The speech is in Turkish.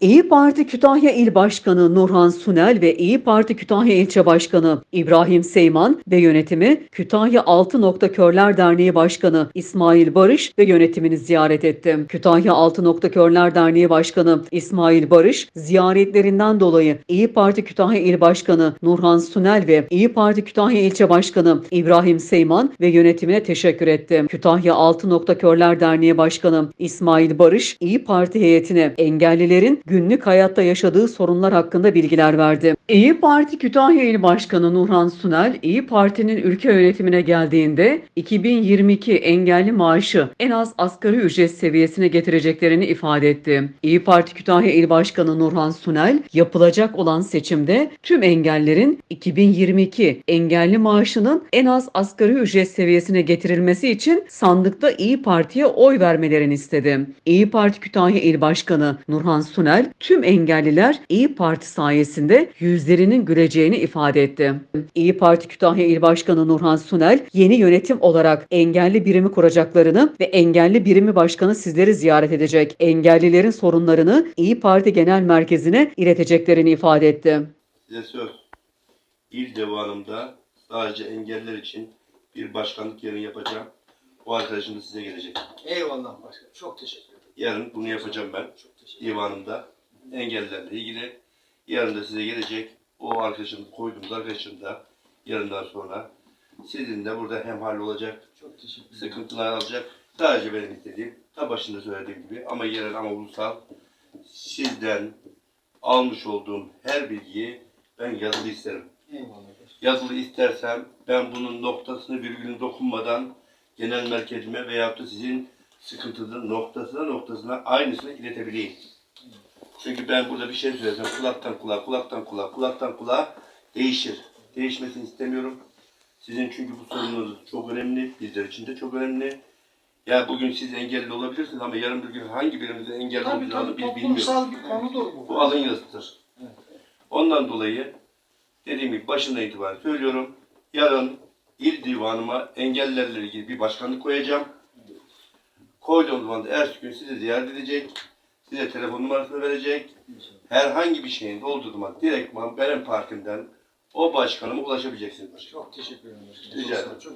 İyi Parti Kütahya İl Başkanı Nurhan Sunel ve İyi Parti Kütahya İlçe Başkanı İbrahim Seyman ve yönetimi Kütahya Altı Nokta Körler Derneği Başkanı İsmail Barış ve yönetimini ziyaret etti. Kütahya Altı Nokta Körler Derneği Başkanı İsmail Barış ziyaretlerinden dolayı İyi Parti Kütahya İl Başkanı Nurhan Sunel ve İyi Parti Kütahya İlçe Başkanı İbrahim Seyman ve yönetimine teşekkür etti. Kütahya Altı Nokta Körler Derneği Başkanı İsmail Barış, İyi Parti heyetine engellilerin günlük hayatta yaşadığı sorunlar hakkında bilgiler verdi. İyi Parti Kütahya İl Başkanı Nurhan Sunel, İyi Parti'nin ülke yönetimine geldiğinde 2022 engelli maaşı en az asgari ücret seviyesine getireceklerini ifade etti. İyi Parti Kütahya İl Başkanı Nurhan Sunel, yapılacak olan seçimde tüm engellerin 2022 engelli maaşının en az asgari ücret seviyesine getirilmesi için sandıkta İyi Parti'ye oy vermelerini istedi. İyi Parti Kütahya İl Başkanı Nurhan Sunel, tüm engelliler İyi Parti sayesinde yüzlerinin güleceğini ifade etti. İyi Parti Kütahya İl Başkanı Nurhan Sunel, yeni yönetim olarak engelli birimi kuracaklarını ve engelli birimi başkanı sizleri ziyaret edecek. Engellilerin sorunlarını İyi Parti Genel Merkezi'ne ileteceklerini ifade etti. Size söz. İl devanımda sadece engeller için bir başkanlık yerini yapacağım. O arkadaşım da size gelecek. Eyvallah başkanım. Çok teşekkür. Yarın bunu yapacağım ben. Divanımda engellerle ilgili. Yarın da size gelecek. O arkadaşım koyduğumuz arkadaşım da yarından sonra sizin de burada hemhal olacak. Çok teşekkür ederim. Sıkıntılar alacak. Sadece benim istediğim, ta başında söylediğim gibi ama yerel ama ulusal sizden almış olduğum her bilgiyi ben yazılı isterim. Eyvallah yazılı istersem ben bunun noktasını virgülünü dokunmadan genel merkezime veyahut da sizin sıkıntının noktasına noktasına aynısını iletebileyim. Çünkü ben burada bir şey söylesem kulaktan kulağa, kulaktan kulağa, kulaktan kulağa değişir. Değişmesini istemiyorum. Sizin çünkü bu sorununuz çok önemli, bizler için de çok önemli. Ya bugün siz engelli olabilirsiniz ama yarın bir gün hangi birimizin engelli Tabii olacağını tabii biz bilmiyoruz. toplumsal bir konudur bu. Bu alın yazıdır. Evet. Ondan dolayı dediğim gibi başından itibaren söylüyorum. Yarın il divanıma engellerle ilgili bir başkanlık koyacağım. Koyduğum zaman da ertesi gün sizi ziyaret edecek. Size telefon numarasını verecek. Herhangi bir şeyin olduğu zaman direktman benim partimden o başkanıma ulaşabileceksiniz. Çok teşekkür ederim başkanım. Rica ederim. Çok